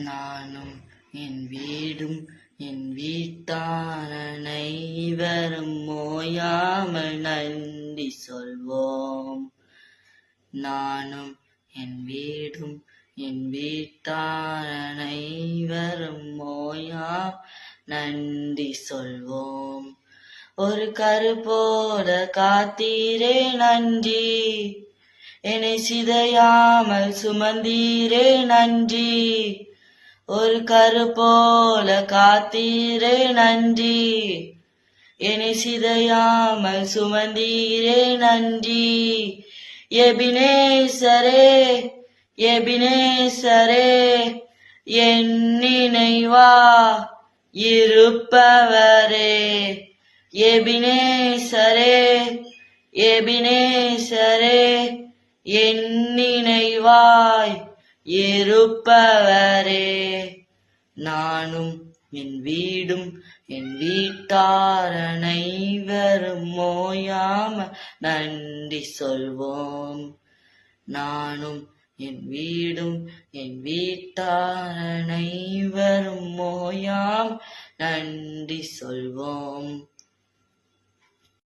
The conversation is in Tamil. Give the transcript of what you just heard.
நானும் என் வீடும் என் வீட்டான அனைவரும் ஓயாமல் நன்றி சொல்வோம். நானும் என் வீடும் என் வீட்டார் அனைவரும் ஓயா நன்றி சொல்வோம். ஒரு கருப்போட காத்தீரே நன்றி என்னை சிதையாமல் சுமந்தீரே நன்றி. ஒரு கருப்போல காத்தீரே நன்றி. என்னை சிதையாமல் சுமந்தீரே நன்றி. எபினேசரே எபினேசரே என் நினைவா இருப்பவரே. எபினேசரே எபினேசரே என் நினைவாய் இருப்பவரே. நானும் என் வீடும் என் வீட்டார் அனைவரும் ஓயாம நன்றி சொல்வோம். நானும் என் வீடும் என் வீட்டார் அனைவரும் ஓயாம் நன்றி சொல்வோம்.